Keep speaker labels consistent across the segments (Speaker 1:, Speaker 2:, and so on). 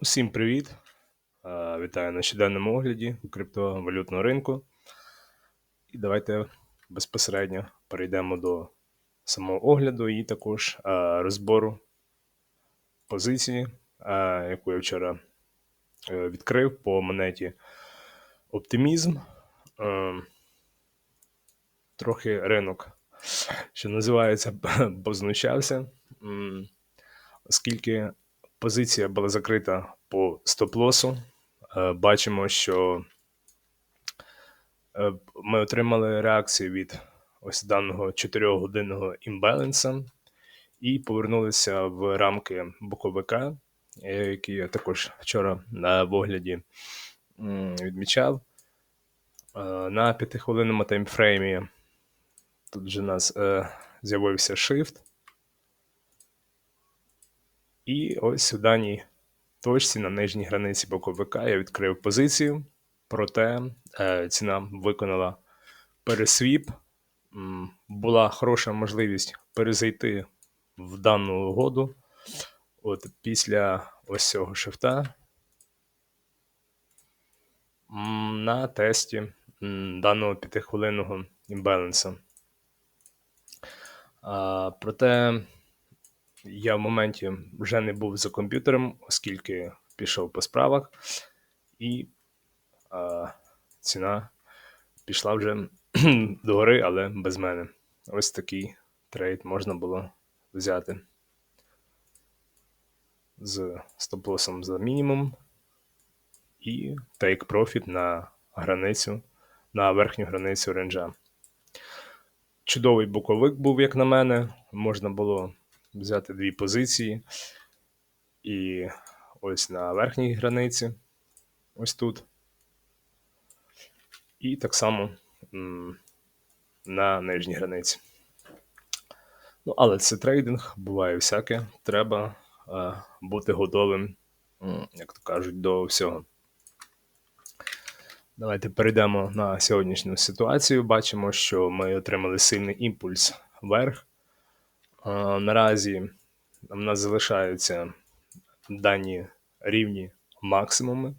Speaker 1: Усім привіт! Е, Вітаю на щоденному огляді криптовалютного ринку. І давайте безпосередньо перейдемо до самого огляду і також е, розбору позиції, е, яку я вчора відкрив по монеті Оптимізм. Трохи ринок, що називається, познущався, оскільки позиція була закрита по стоп-лосу. Е, Бачимо, що е, ми отримали реакцію від ось даного 4-годинного імбаланса і повернулися в рамки боковика, е, які я також вчора на огляді відмічав. На 5-хвилинному таймфреймі тут вже у нас з'явився shift. І ось у даній точці на нижній границі боковика я відкрив позицію, проте е, ціна виконала пересвіп. Була хороша можливість перезайти в дану угоду. От після ось цього шифта на тесті даного п'ятихвилинного імбаланса. Проте я в моменті вже не був за комп'ютером, оскільки пішов по справах, і а, ціна пішла вже догори, але без мене. Ось такий трейд можна було взяти з стоп-лосом за мінімум і take profit на границю, на верхню границю ренджа. Чудовий боковик був, як на мене. Можна було взяти дві позиції. І ось на верхній границі, ось тут. І так само на нижній границі. Ну, але це трейдинг, буває всяке. Треба е, бути готовим, як то кажуть, до всього. Давайте перейдемо на сьогоднішню ситуацію. Бачимо, що ми отримали сильний імпульс вверх. Наразі в нас залишаються дані рівні максимуми,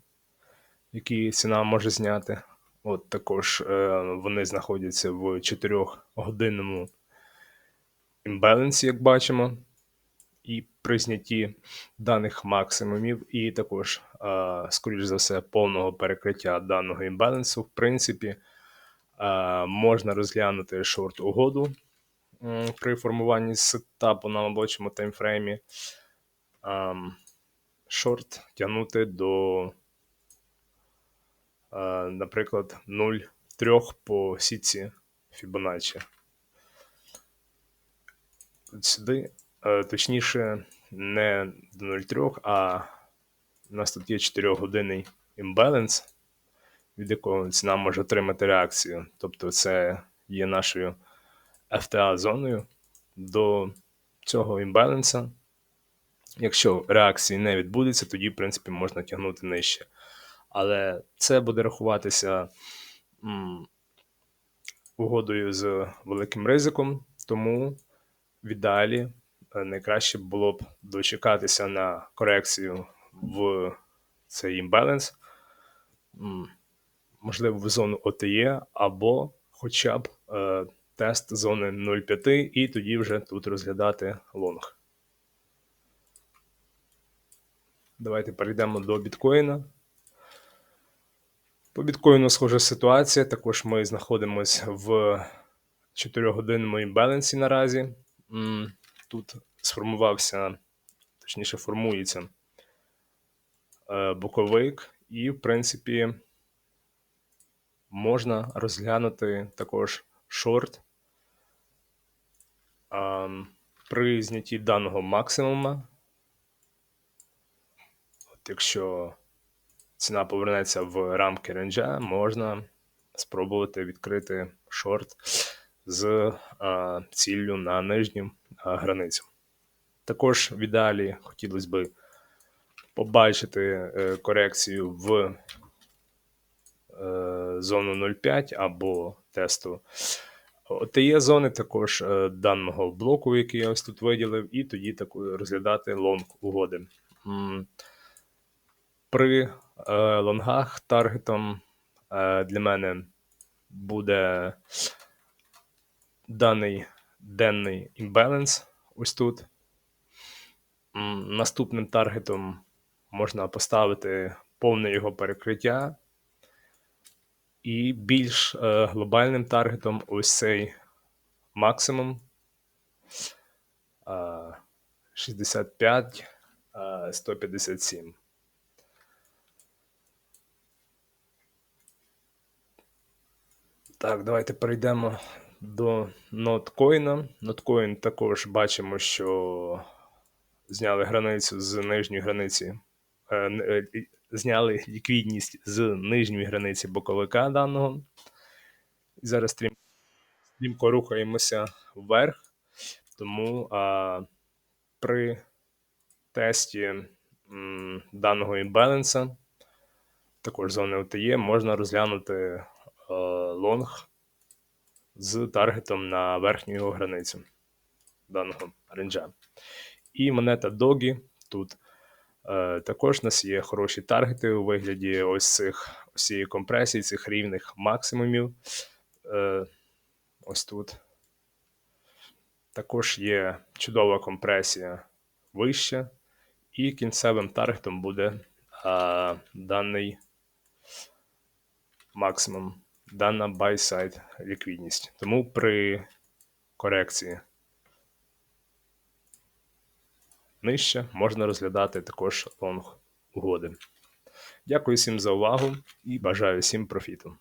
Speaker 1: які ціна може зняти. От також е, вони знаходяться в 4-годинному імбалансі, як бачимо, і при знятті даних максимумів, і також, е, скоріш за все, повного перекриття даного імбалансу, в принципі, е, можна розглянути шорт угоду м, при формуванні сетапу на робочому таймфреймі. Ем, Шорт тягнути до, е, наприклад, 0,3 по сітці Fibonacci. Сюди, е, точніше, не до 0,3, а у нас тут є 4 -годинний імбаланс, від якого ціна може отримати реакцію. Тобто, це є нашою FTA-зоною до цього імбаланса. Якщо реакції не відбудеться, тоді, в принципі, можна тягнути нижче. Але це буде рахуватися м, угодою з великим ризиком, тому в ідеалі е, найкраще було б дочекатися на корекцію в цей імбаланс, м, можливо, в зону OTE, або хоча б е, тест зони 0,5, і тоді вже тут розглядати лонг. Давайте перейдемо до біткоїна. По біткоїну схожа ситуація. Також ми знаходимося в 4-годинному імбалансі наразі. Тут сформувався, точніше, формується е, боковик, і, в принципі, можна розглянути також шорт при знятті даного максимума. От якщо ціна повернеться в рамки ренджа, можна спробувати відкрити шорт з а, ціллю на нижню а, границю. Також в ідеалі хотілося б побачити е, корекцію в е, зону 0,5 або тесту OTE зони, також е, даного блоку, який я ось тут виділив, і тоді таку розглядати лонг угоди. При е, лонгах таргетом е, для мене буде даний денний імбаланс ось тут. Наступним таргетом можна поставити повне його перекриття. І більш е, глобальним таргетом ось цей максимум е, 65 е, 157. Так, давайте перейдемо до ноткоїна. Ноткоін також бачимо, що зняли границю з нижньої границі, зняли ліквідність з нижньої границі боковика даного. Зараз стрім, стрімко рухаємося вверх. Тому а, при тесті м, даного імбаланса, також зони OTE, можна розглянути е, лонг з таргетом на верхню його границю даного ренджа. І монета Догі тут е, також у нас є хороші таргети у вигляді ось цих ось цієї компресії, цих рівних максимумів. Е, ось тут. Також є чудова компресія вище, і кінцевим таргетом буде а, даний максимум, дана buy-side ліквідність. Тому при корекції нижче можна розглядати також лонг угоди. Дякую всім за увагу і бажаю всім профіту.